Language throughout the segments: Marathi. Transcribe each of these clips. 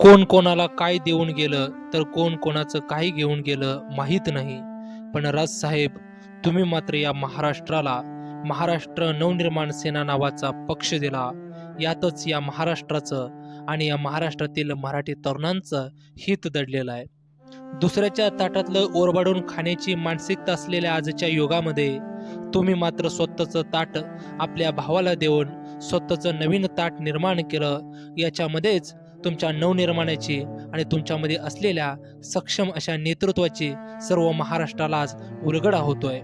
कोण कोणाला काय देऊन गेलं तर कोण कोणाचं काही घेऊन गेलं माहीत नाही. पण राजसाहेब तुम्ही मात्र या महाराष्ट्राला महाराष्ट्र नवनिर्माण सेना नावाचा पक्ष दिला. यातच या महाराष्ट्राचं आणि या महाराष्ट्रातील मराठी तरुणांचं हित दडलेलं आहे. दुसऱ्याच्या ताटातलं ओरबाडून खाण्याची मानसिकता असलेल्या आजच्या युगामध्ये तुम्ही मात्र स्वतःचं ताट आपल्या भावाला देऊन स्वतःचं नवीन ताट निर्माण केलं. याच्यामध्येच तुमच्या नवनिर्माणाची आणि तुमच्यामध्ये असलेल्या सक्षम अशा नेतृत्वाची सर्व महाराष्ट्राला आज उलगडा होतोय.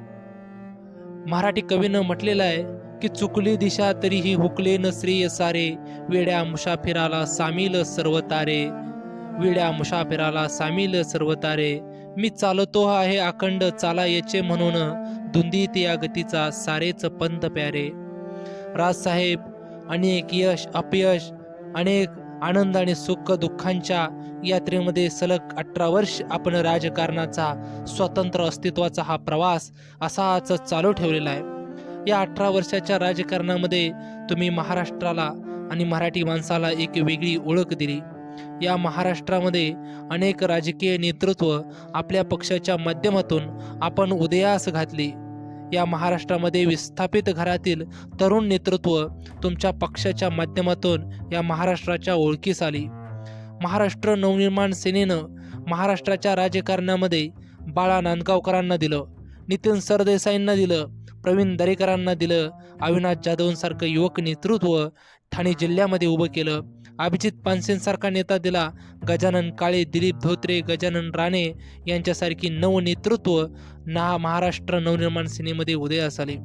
मराठी कवीनं म्हटलेलं आहे की चुकली दिशा तरीही हुकले न श्रेय सारे वेड्या मुसाफिराला सामील सर्व तारे. वेड्या मुसाफिराला सामील सर्व तारे. मी चालतो आहे अखंड चाला याचे म्हणून धुंदीत या गतीचा सारेच पंत प्यारे. राजसाहेब अनेक यश अपयश अनेक आनंद आणि सुख दुःखांच्या यात्रेमध्ये सलग अठरा वर्ष आपण राजकारणाचा स्वतंत्र अस्तित्वाचा हा प्रवास असाच चालू ठेवलेला आहे. या अठरा वर्षाच्या राजकारणामध्ये तुम्ही महाराष्ट्राला आणि मराठी माणसाला एक वेगळी ओळख दिली. या महाराष्ट्रामध्ये अनेक राजकीय नेतृत्व आपल्या पक्षाच्या माध्यमातून आपण उदयास घातली. या महाराष्ट्रामध्ये विस्थापित घरातील तरुण नेतृत्व तुमच्या पक्षाच्या माध्यमातून या महाराष्ट्राच्या ओळखीस आली. महाराष्ट्र नवनिर्माण सेनेनं महाराष्ट्राच्या राजकारणामध्ये बाळा नांदगावकरांना दिलं नितीन सरदेसाईंना दिलं प्रवीण दरेकरांना दिलं अविनाश जाधवांसारखं युवक नेतृत्व ठाणे जिल्ह्यामध्ये उभं केलं. अभिजित पानसेंसारखा नेता दिला. गजानन काळे दिलीप धोत्रे गजानन राणे यांच्यासारखी नवनेतृत्व ना महाराष्ट्र नवनिर्माण सेनेमध्ये उदयास आले.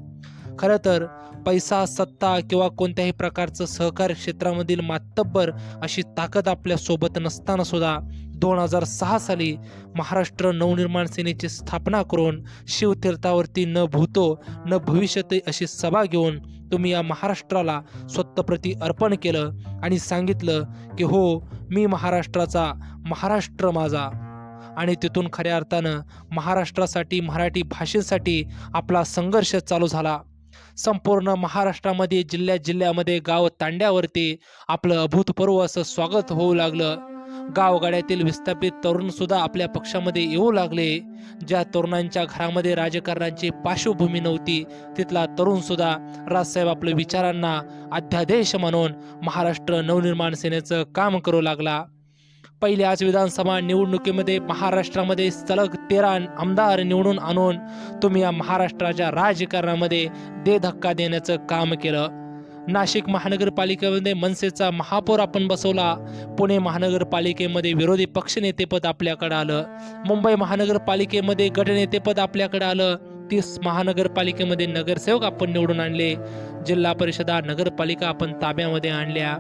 खरं तर पैसा सत्ता किंवा कोणत्याही प्रकारचं सहकार क्षेत्रामधील मातब्बर अशी ताकद आपल्यासोबत नसताना सुद्धा दोन हजार सहा साली महाराष्ट्र नवनिर्माण सेनेची स्थापना करून शिवतीर्थावरती न भूतो न भविष्यते अशी सभा घेऊन तुम्ही या महाराष्ट्राला स्वतःप्रती अर्पण केलं आणि सांगितलं की हो मी महाराष्ट्राचा महाराष्ट्र माझा. आणि तिथून खऱ्या अर्थानं महाराष्ट्रासाठी मराठी भाषेसाठी आपला संघर्ष चालू झाला. संपूर्ण महाराष्ट्रामध्ये जिल्ह्या जिल्ह्यामध्ये गाव तांड्यावरती आपलं अभूतपूर्व असं स्वागत होऊ लागलं. गावगाड्यातील विस्थापित तरुण सुद्धा आपल्या पक्षामध्ये येऊ लागले. ज्या तरुणांच्या घरामध्ये राजकारणाची पार्श्वभूमी नव्हती तिथला तरुण सुद्धा राजसाहेब आपल्या विचारांना अध्यादेश म्हणून महाराष्ट्र नवनिर्माण सेनेचं काम करू लागला. पहिल्याच विधानसभा निवडणुकीमध्ये महाराष्ट्रामध्ये सलग तेरा आमदार निवडून आणून तुम्ही या महाराष्ट्राच्या राजकारणामध्ये दे धक्का देण्याचं काम केलं. नाशिक महानगरपालिकेमध्ये मनसेचा महापौर आपण बसवला. पुणे महानगरपालिकेमध्ये विरोधी पक्षनेतेपद आपल्याकडे आलं. मुंबई महानगरपालिकेमध्ये गटनेतेपद आपल्याकडे आलं. तीस महानगरपालिकेमध्ये नगरसेवक आपण निवडून आणले. जिल्हा परिषदा नगरपालिका आपण ताब्यामध्ये आणल्या.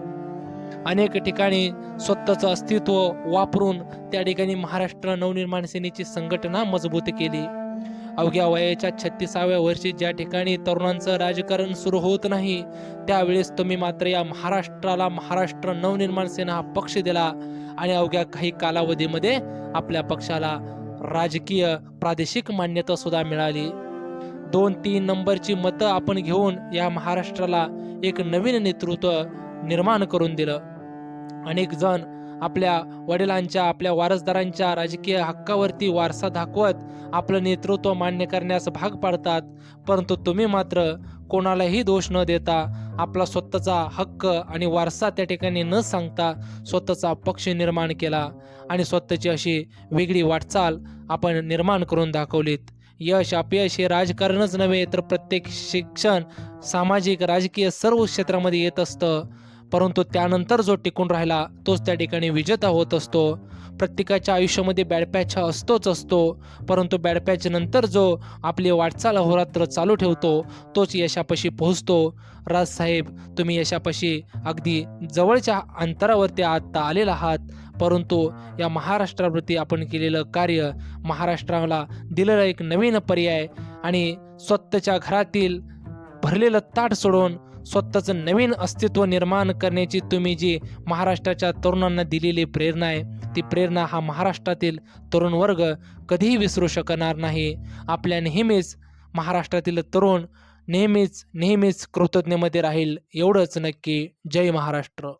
अनेक ठिकाणी स्वतःचं अस्तित्व वापरून त्या ठिकाणी महाराष्ट्र नवनिर्माण सेनेची संघटना मजबूत केली. अवघ्या वयाच्या छत्तीसाव्या वर्षी ज्या ठिकाणी तरुणांचं राजकारण सुरू होत नाही त्यावेळेस तुम्ही मात्र या महाराष्ट्राला महाराष्ट्र नवनिर्माण सेना हा पक्ष दिला आणि अवघ्या काही कालावधीमध्ये आपल्या पक्षाला राजकीय प्रादेशिक मान्यता सुद्धा मिळाली. दोन तीन नंबरची मतं आपण घेऊन या महाराष्ट्राला एक नवीन नेतृत्व निर्माण करून दिलं. अनेक जण आपल्या वडिलांच्या आपल्या वारसदारांच्या राजकीय हक्कावरती वारसा दाखवत आपलं नेतृत्व मान्य करण्यास भाग पाडतात. परंतु तुम्ही मात्र कोणालाही दोष न देता आपला स्वतःचा हक्क आणि वारसा त्या ठिकाणी न सांगता स्वतःचा पक्ष निर्माण केला आणि स्वतःची अशी वेगळी वाटचाल आपण निर्माण करून दाखवलीत. यश अपयश हे राजकारणच नव्हे तर प्रत्येक शिक्षण सामाजिक राजकीय सर्व क्षेत्रामध्ये येत असतं. परंतु त्यानंतर जो टिकून राहिला तोच त्या ठिकाणी विजेता होत असतो. प्रत्येकाच्या आयुष्यामध्ये बॅडपॅच हा असतोच असतो. परंतु बॅडपॅच नंतर जो आपली वाटचाल अहोरात्र चालू ठेवतो तोच यशापाशी पोहोचतो. राजसाहेब तुम्ही यशापाशी अगदी जवळच्या अंतरावरती आत्ता आलेला आहात. परंतु या महाराष्ट्रावरती आपण केलेलं कार्य महाराष्ट्राला दिलेला एक नवीन पर्याय आणि स्वतःच्या घरातील भरलेलं ताट सोडून स्वतःचं नवीन अस्तित्व निर्माण करण्याची तुम्ही जी महाराष्ट्राच्या तरुणांना दिलेली प्रेरणा आहे ती प्रेरणा हा महाराष्ट्रातील तरुण वर्ग कधीही विसरू शकणार नाही. आपल्या नेहमीच महाराष्ट्रातील तरुण नेहमीच नेहमीच कृतज्ञमध्ये राहील. एवढंच नक्की. जय महाराष्ट्र.